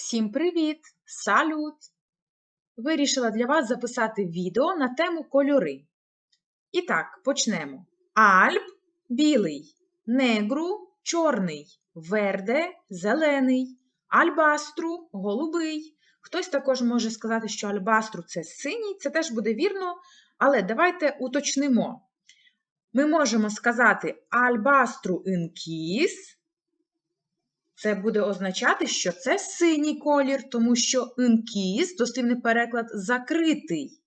Всім привіт! Салют! Вирішила для вас записати відео на тему кольори. І так, почнемо. Альп білий, негру чорний, верде зелений, альбастру голубий. Хтось також може сказати, що альбастру це синій, це теж буде вірно, але давайте уточнимо. Ми можемо сказати альбастру інкіс. Це буде означати, що це синій колір, тому що інкіс, дослівний переклад, закритий.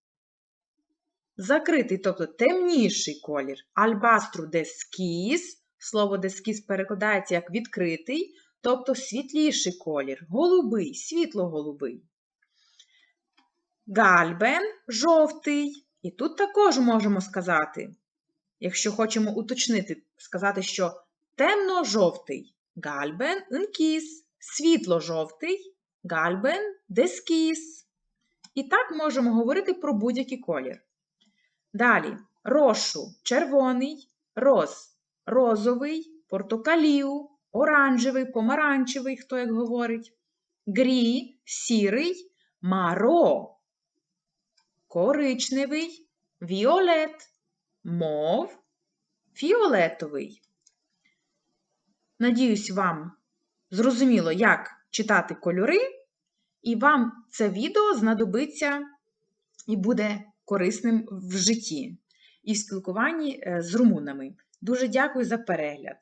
Закритий, тобто темніший колір. Альбастру дескіс, слово дескіс перекладається як відкритий, тобто світліший колір, голубий, світло-голубий. Гальбен жовтий. І тут також можемо сказати, якщо хочемо уточнити, сказати, що темно-жовтий. Гальбен інкіс, світло-жовтий, гальбен дескіс. І так можемо говорити про будь-який колір. Далі рошу червоний, роз розовий, портокалів, оранжевий, помаранчевий, хто як говорить, грі сірий, маро, коричневий, віолет, мов, фіолетовий. Надіюсь, вам зрозуміло, як читати кольори, і вам це відео знадобиться і буде корисним в житті і в спілкуванні е, з румунами. Дуже дякую за перегляд!